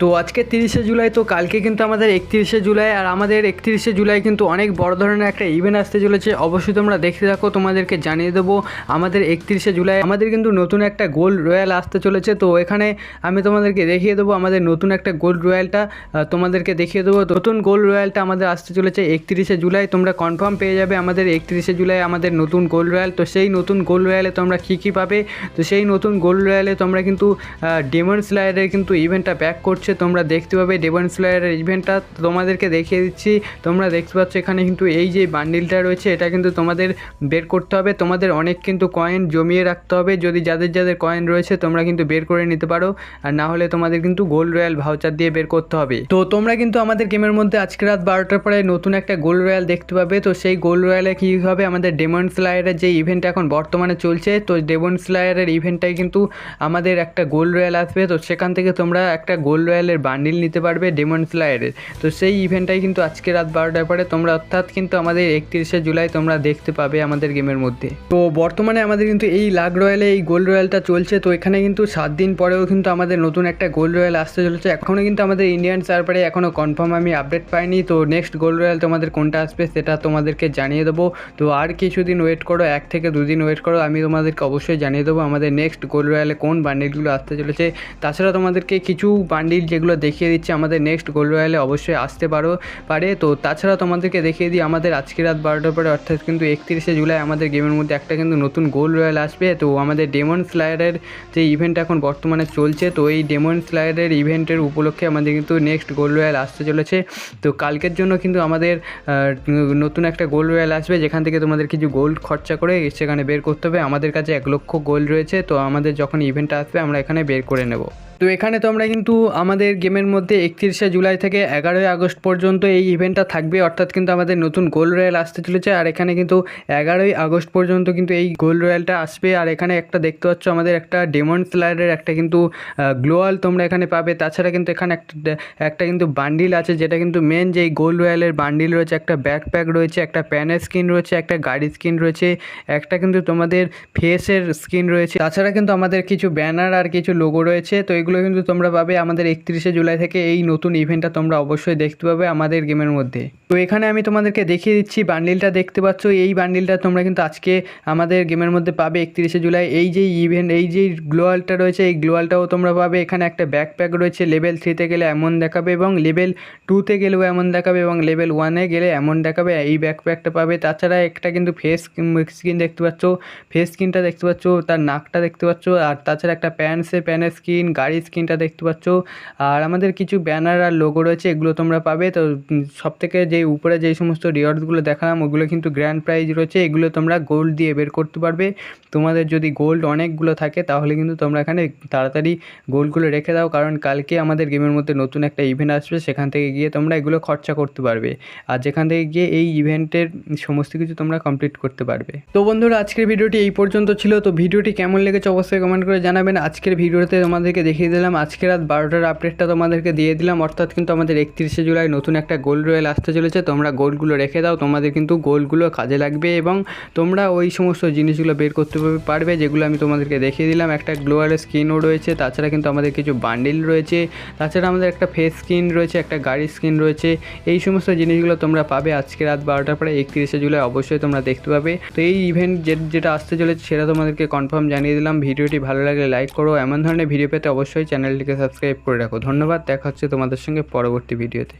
তো আজকে তিরিশে জুলাই, তো কালকে কিন্তু আমাদের একত্রিশে জুলাই আর আমাদের একত্রিশে জুলাই কিন্তু অনেক বড় ধরনের একটা ইভেন্ট আসতে চলেছে। অবশ্যই তোমরা দেখতে থাকো, তোমাদেরকে জানিয়ে দেবো আমাদের একত্রিশে জুলাই। আমাদের কিন্তু নতুন একটা গোল্ড রয়্যাল আসতে চলেছে, তো এখানে আমি তোমাদেরকে দেখিয়ে দেবো আমাদের নতুন একটা গোল্ড রয়্যালটা তোমাদেরকে দেখিয়ে দেবো নতুন গোল্ড রয়্যালটা আমাদের আসতে চলেছে একত্রিশে জুলাই। তোমরা কনফার্ম পেয়ে যাবে আমাদের একত্রিশে জুলাই আমাদের নতুন গোল্ড রয়্যাল তো সেই নতুন গোল্ড রয়্যালে তোমরা কী কী পাবে? তো সেই নতুন গোল্ড রয়্যালে তোমরা কিন্তু ডেমন স্লায়ারের কিন্তু ইভেন্টটা ব্যাক করছে। তোমরা দেখতে পাবে ডেমন স্লায়ারের ইভেন্টটা তোমাদেরকে দেখিয়ে দিচ্ছি, তোমরা দেখতে পাচ্ছ এখানে কিন্তু এই যে বান্ডিলটা রয়েছে, এটা কিন্তু তোমাদের বের করতে হবে। তোমাদের অনেক কিন্তু কয়েন জমিয়ে রাখতে হবে। যদি যাদের যাদের কয়েন রয়েছে, তোমরা কিন্তু বের করে নিতে পারো। আর না হলে তোমাদের কিন্তু গোল্ড রয়্যাল ভাউচার দিয়ে বের করতে হবে। তো তোমরা কিন্তু আমাদের গেমের মধ্যে আজকে রাত বারোটার পরে নতুন একটা গোল্ড রয়্যাল দেখতে পাবে। তো সেই গোল্ড রয়্যালে কী হবে? আমাদের ডেমন স্লায়ারের যে ইভেন্ট এখন বর্তমানে চলছে, তো ডেমন স্লায়ারের ইভেন্টটাই কিন্তু আমাদের একটা গোল্ড রয়্যাল আসবে। তো সেখান থেকে তোমরা একটা গোল্ড রয়্যালের বান্ডিল নিতে পারবে ডেমন স্লায়ারের তো সেই ইভেন্টটাই কিন্তু আজকে রাত বারোটার পরে তোমরা অর্থাৎ কিন্তু আমাদের একত্রিশে জুলাই তোমরা দেখতে পাবে আমাদের গেমের মধ্যে। তো বর্তমানে আমাদের কিন্তু এই লাগ রয়্যালে, এই গোল্ড রয়্যালটা চলছে। তো এখানে কিন্তু সাত দিন পরেও কিন্তু আমাদের নতুন একটা গোল্ড রয়্যাল আসতে চলেছে। এখনও কিন্তু আমাদের ইন্ডিয়ান সার্ভারে এখনও কনফার্ম আমি আপডেট পাইনি। তো নেক্সট গোল্ড রয়্যাল তোমাদের কোনটা আসবে সেটা তোমাদেরকে জানিয়ে দেবো। তো আর কিছুদিন ওয়েট করো, এক থেকে দুদিন ওয়েট করো, আমি তোমাদেরকে অবশ্যই জানিয়ে দেবো আমাদের নেক্সট গোল্ড রয়্যালে কোন বান্ডিলগুলো আসতে চলেছে। তাছাড়া তোমাদেরকে কিছু বান্ডিল যেগুলো দেখিয়ে দিচ্ছে আমাদের নেক্সট গোল্ড রয়্যালে অবশ্যই আসতে পারো, পারে। তো তাছাড়া তোমাদেরকে দেখিয়ে দিই, আমাদের আজকে রাত বারোটার পরে, অর্থাৎ কিন্তু একত্রিশে জুলাই আমাদের গেমের মধ্যে একটা কিন্তু নতুন গোল্ড রয়্যাল আসবে। তো আমাদের ডেমন স্লায়ারের যে ইভেন্ট এখন বর্তমানে চলছে, তো এই ডেমন স্লায়ারের ইভেন্টের উপলক্ষে আমাদের কিন্তু নেক্সট গোল্ড রয়্যাল আসতে চলেছে। তো কালকের জন্য কিন্তু আমাদের নতুন একটা গোল্ড রয়্যাল আসবে, যেখান থেকে তোমাদের কিছু গোল্ড খরচা করে সেখানে বের করতে হবে। আমাদের কাছে এক লক্ষ গোল্ড রয়েছে, তো আমাদের যখন ইভেন্টটা আসবে, আমরা এখানে বের করে নেব। তো এখানে তোমরা কিন্তু আমাদের গেমের মধ্যে একত্রিশে জুলাই থেকে এগারোই আগস্ট পর্যন্ত এই ইভেন্টটা থাকবে। অর্থাৎ কিন্তু আমাদের নতুন গোল্ড রয়্যাল আসতে চলেছে। আর এখানে কিন্তু এগারোই আগস্ট পর্যন্ত কিন্তু এই গোল্ড রয়্যালটা আসবে। আর এখানে একটা দেখতে পাচ্ছ, আমাদের একটা ডেমন স্লাইডের একটা কিন্তু গ্লোয়াল তোমরা এখানে পাবে। তাছাড়া কিন্তু এখানে একটা একটা কিন্তু বান্ডিল আছে, যেটা কিন্তু মেন যে গোল্ড রয়্যালের বান্ডিল রয়েছে, একটা ব্যাকপ্যাক রয়েছে, একটা প্যানের স্কিন রয়েছে, একটা গাড়ির স্কিন রয়েছে, একটা কিন্তু তোমাদের ফেসের স্কিন রয়েছে। তাছাড়া কিন্তু আমাদের কিছু ব্যানার আর কিছু লোগো রয়েছে। তো এগুলো কিন্তু তোমরা পাবে আমাদের একত্রিশে জুলাই থেকে এই নতুন ইভেন্টটা তোমরা অবশ্যই দেখতে পাবে আমাদের গেমের মধ্যে। তো এখানে আমি তোমাদেরকে দেখিয়ে দিচ্ছি বান্ডিলটা দেখতে পাচ্ছ? এই বান্ডিলটা তোমরা কিন্তু আজকে আমাদের গেমের মধ্যে পাবে একত্রিশে জুলাই। এই যে ইভেন্ট এই যে গ্লোয়ালটা রয়েছে, এই গ্লোয়ালটাও তোমরা পাবে। এখানে একটা ব্যাকপ্যাক রয়েছে লেভেল থ্রিতে গেলে এমন দেখাবে এবং লেভেল টুতে গেলেও এমন দেখাবে এবং লেভেল ওয়ানে গেলে এমন দেখাবে। এই ব্যাকপ্যাকটা পাবে। তাছাড়া একটা কিন্তু ফেস স্কিন দেখতে পাচ্ছ। ফেস স্কিনটা দেখতে পাচ্ছ, তার নাকটা দেখতে পাচ্ছ। আর তাছাড়া একটা প্যান্টসে প্যানের স্কিন গাড়ির স্কিনটা দেখতে পাচ্ছ। আর আমাদের কিছু ব্যানার আর লোগো রয়েছে, এগুলো তোমরা পাবে। তো সব থেকে যে উপরে যে সমস্ত রিওয়ার্ডসগুলো দেখালাম, ওগুলো কিন্তু গ্র্যান্ড প্রাইজ রয়েছে। এগুলো তোমরা গোল্ড দিয়ে বের করতে পারবে। তোমাদের যদি গোল্ড অনেকগুলো থাকে, তাহলে কিন্তু তোমরা এখানে তাড়াতাড়ি গোল্ডগুলো রেখে দাও। কারণ কালকে আমাদের গেমের মধ্যে নতুন একটা ইভেন্ট আসবে, সেখান থেকে গিয়ে তোমরা এগুলো খরচা করতে পারবে। আর যেখান থেকে গিয়ে এই ইভেন্টের সমস্ত কিছু তোমরা কমপ্লিট করতে পারবে। তো বন্ধুরা, আজকের ভিডিওটি এই পর্যন্ত ছিল। তো ভিডিওটি কেমন লেগেছে অবশ্যই কমেন্ট করে জানাবেন। আজকের ভিডিওতে তোমাদেরকে দেখিয়ে দিলাম। আজকে রাত বারোটার আপডেটটা তোমাদেরকে দিয়ে দিলাম। অর্থাৎ কিন্তু আমাদের একত্রিশে জুলাই নতুন একটা গোল রয়েল আসতে চলেছে। তোমরা গোলগুলো রেখে দাও। তোমাদের কিন্তু গোলগুলো কাজে লাগবে এবং তোমরা ওই সমস্ত জিনিসগুলো বের করতে পারবে যেগুলো আমি তোমাদেরকে দেখিয়ে দিলাম। একটা গ্লোয়ালের স্কিনও রয়েছে। তাছাড়া কিন্তু আমাদের কিছু বান্ডিল রয়েছে। তাছাড়া আমাদের একটা ফেস স্কিন রয়েছে, একটা গাড়ির স্কিন রয়েছে। এই সমস্ত জিনিসগুলো তোমরা পাবে আজকে রাত বারোটার পরে। একত্রিশে জুলাই অবশ্যই তোমরা দেখতে পাবে। তো এই ইভেন্ট যেটা আসতে চলেছে সেটা তোমাদেরকে কনফার্ম জানিয়ে দিলাম। ভিডিওটি ভালো লাগলে লাইক করো। এমন ধরনের ভিডিও পেতে অবশ্যই চ্যানেলটিকে সাবস্ক্রাইব করে রাখো। ধন্যবাদ দেখা হচ্ছে তোমাদের সঙ্গে পরবর্তী ভিডিওতে।